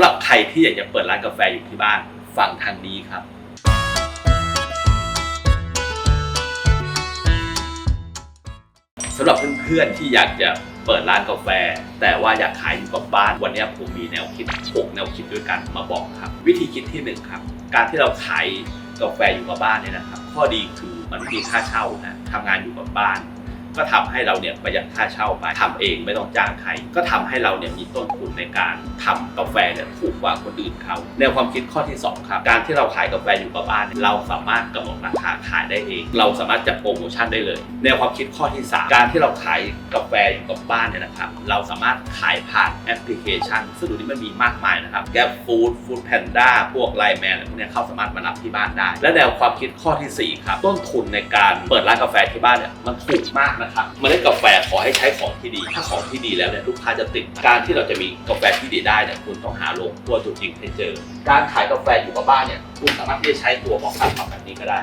ำหรับใครที่อยากจะเปิดร้านกาแฟอยู่ที่บ้านฟังทางนี้ครับ สำหรับเพื่อนๆที่อยากจะเปิดร้านกาแฟ แต่ว่าอยากขายอยู่กับบ้านวันนี้ผมมีแนวคิด6แนวคิดด้วยกันมาบอกครับ วิธีคิดที่หนึ่งครับ การที่เราขายกาแฟอยู่กับบ้านเนี่ยนะครับ ข้อดีคือมันไม่มีค่าเช่านะทำงานอยู่กับบ้าน ก็ทำให้เราเนี่ยประหยัดค่าเช่าไปทำเองไม่ต้องจ้างใคร ก็ทำให้เราเนี่ยมีต้นทุนในการทำกาแฟเนี่ยถูกกว่าคนอื่นเขาแนวความคิดข้อที่สองครับ การที่เราขายกาแฟอยู่กับบ้าน เราสามารถกำหนดราคาขายได้เอง เราสามารถจัดโปรโมชั่นได้เลย แนวความคิดข้อที่สามการที่เราขายกาแฟอยู่กับบ้านเนี่ยนะครับ เราสามารถขายผ่านแอปพลิเคชัน ซึ่งเดูนี้มันมีมากมายนะครับ Gap Food Food Panda พวก Line Man อะไรพวกเนี้ยเขาสามารถมารับที่บ้านได้ และแนวความคิดข้อที่สี่ครับต้นทุนในการเปิดร้านกาแฟที่บ้านเนี่ยมันถูกมากนะครับเมล็ดกาแฟขอให้ใช้ของที่ดี ถ้าของที่ดีแล้วเนี่ยลูกค้าจะติด การที่เราจะมีกาแฟที่ดีได้เนี่ยคุณต้องหาโรงตัวตัวจริงให้เจอ การขายกาแฟอยู่กับบ้านเนี่ยคุณสามารถที่จะใช้ตัวของการทำแบบนี้ก็ได้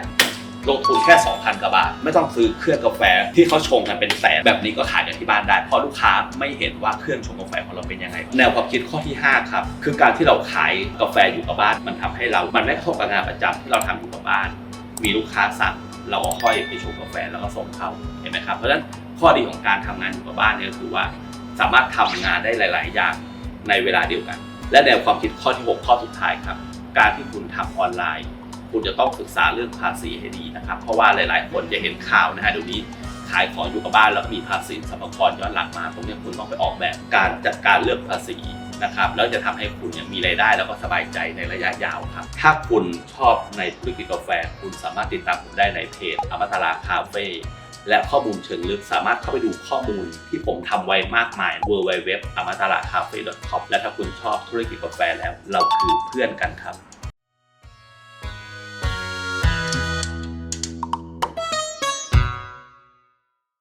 ลงทุนแค่ 2,000กว่าบาท ไม่ต้องซื้อเครื่องกาแฟที่เขาชงกันเป็นแสนแบบนี้ก็ขายกันที่บ้านได้ เพราะลูกค้าไม่เห็นว่าเครื่องชงกาแฟของเราเป็นยังไง แนวความคิดข้อที่ 5 ครับ คือการที่เราขายกาแฟอยู่กับบ้านมันทำให้เรา มันไม่กระทบกับงานประจำที่เราทำอยู่กับบ้าน มีลูกค้าสั่ง เราก็ค่อยไปชงกาแฟแล้วก็ส่งเขาเห็นไหมครับเพราะฉะนั้นข้อดีของการทำงานอยู่กับบ้านเนี่ยก็คือว่า สามารถทำงานได้หลาย ๆ อย่างในเวลาเดียวกัน และแนวความคิดข้อที่ 6 ข้อสุดท้ายครับ การที่คุณทำออนไลน์ คุณจะต้องศึกษาเรื่องภาษีให้ดีนะครับ เพราะว่าหลาย ๆ คนจะเห็นข่าวนะฮะเดี๋ยวนี้ขายของอยู่กับบ้านแล้วก็มีภาษีสรรพากรย้อนหลังมาตรงนี้คุณต้องไปออกแบบการจัดการเรื่องภาษี นะครับแล้วจะทำให้คุณเนี่ยมีรายได้แล้วก็สบายใจในระยะยาวครับ ถ้าคุณชอบในธุรกิจกาแฟ คุณสามารถติดตามผมได้ในเพจอมตราคาเฟ่และข้อมูลเชิงลึกสามารถเข้าไปดูข้อมูลที่ผมทำไว้มากมาย w w w a m a t a r a c a f e c o m และถ้าคุณชอบธุรกิจกาแฟแล้ว เราคือเพื่อนกันครับ